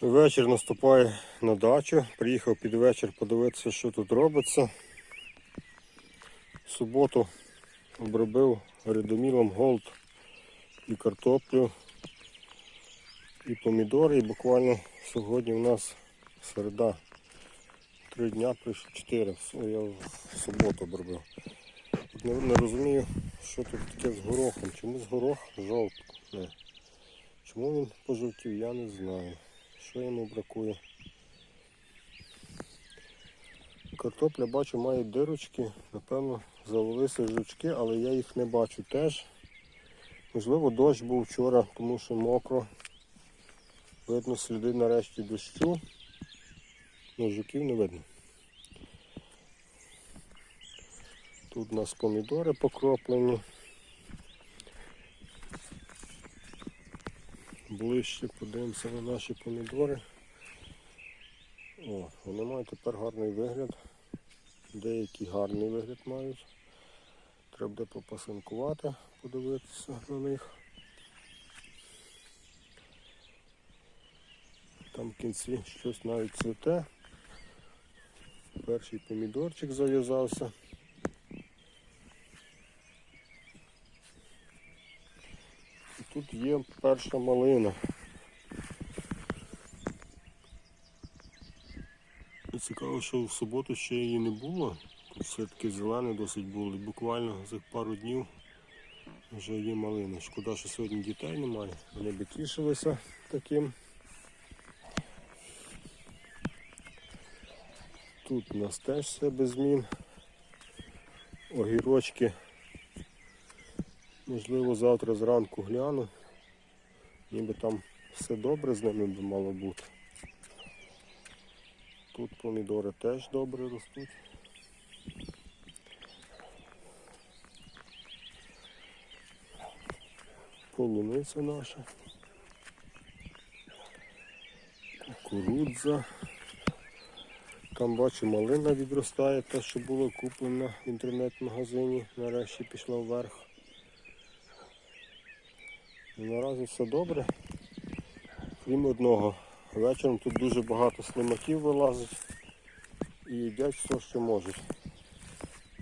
Вечір наступає на дачу. Приїхав під вечір подивитися, що тут робиться. В суботу обробив рядомілом голд і картоплю, і помідори. І буквально сьогодні у нас середа. Три дня прийшло чотири. Я в суботу обробив. Не, не розумію, що тут таке з горохом. Чому з горох жовтий? Чому він пожовтів, я не знаю. Що йому бракує? Картопля бачу має дирочки, напевно, завелися жучки, але я їх не бачу теж. Можливо, дощ був вчора, тому що мокро. Видно сліди нарешті дощу. Ну, жуків не видно. Тут у нас помідори покроплені. Ближче подивимося на наші помідори. О, вони мають тепер гарний вигляд. Деякі гарний вигляд мають. Треба буде попасинкувати, подивитися на них. Там в кінці щось навіть цвіте. Перший помідорчик зав'язався. Тут є перша малина. І цікаво, що в суботу ще її не було. Тут все-таки зелене досить було. Буквально за пару днів вже є малина. Шкода, що сьогодні дітей немає. Вони би тішилися таким. Тут у нас теж все без змін. Огірочки. Можливо, завтра зранку гляну. Ніби там все добре з ними би мало бути. Тут помідори теж добре ростуть. Полуниця наша. Кукурудза. Там бачу малина відростає, те, що було куплено в інтернет-магазині, нарешті пішла вверх. Наразі все добре. Крім одного. Вечором тут дуже багато слимаків вилазить і їдять все, що можуть.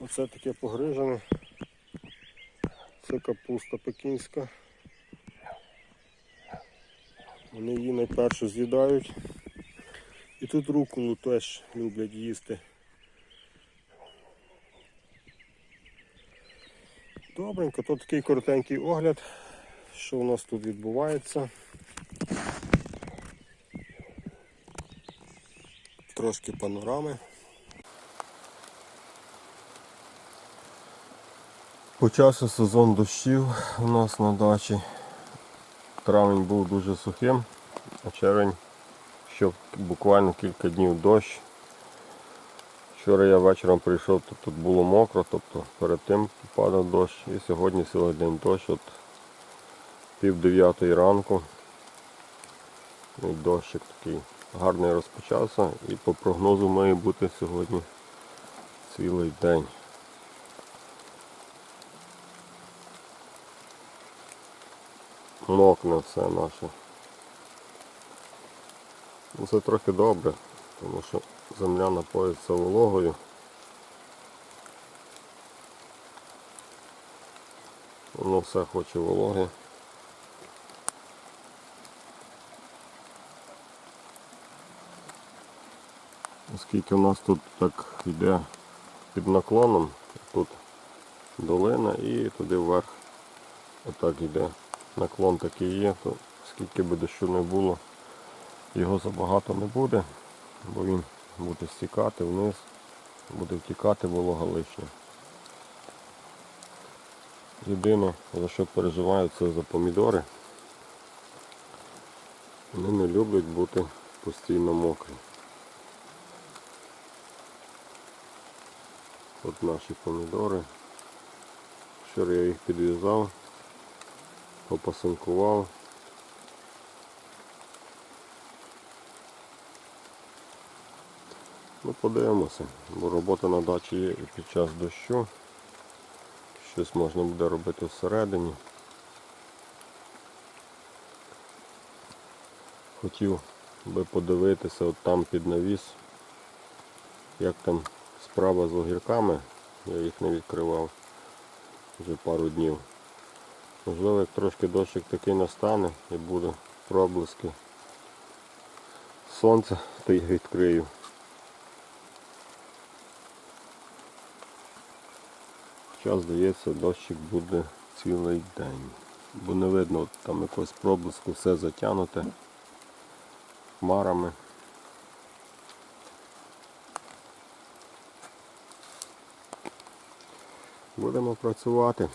Оце таке погрижене. Це капуста пекінська. Вони її найперше з'їдають. І тут руколу теж люблять їсти. Добренько, тут такий коротенький огляд, що у нас тут відбувається. Трошки панорами. Почався сезон дощів у нас на дачі. Травень був дуже сухим, а червень що буквально кілька днів дощ. Вчора я вечором прийшов, то тут було мокро, тобто перед тим падав дощ і сьогодні цілий день дощ от пів дев'ятої ранку. І дощик такий гарний розпочався і по прогнозу має бути сьогодні цілий день. Мокне все наше. Ну, Це трохи добре, тому що земля напоїться вологою. Воно все хоче вологи. Оскільки у нас тут так йде під наклоном, тут долина і туди вверх отак йде. Наклон такий є, то скільки би дощу не було, його забагато не буде, бо він буде стікати вниз, буде втікати волога лишня. Єдине, за що переживаю, це за помідори. Вони не люблять бути постійно мокрі. От наші помідори. Вчора я їх підв'язав, попасинкував. Ну, подивимося, бо робота на дачі є і під час дощу. Щось можна буде робити всередині. Хотів аби подивитися от там під навіс, як там справа з огірками. Я їх не відкривав вже пару днів. Можливо, як трошки дощик такий настане і буде проблиски сонця, то я відкрию. Час здається, дощик буде цілий день. Бо не видно там якогось проблиску, все затягнуте хмарами. Будемо працювати.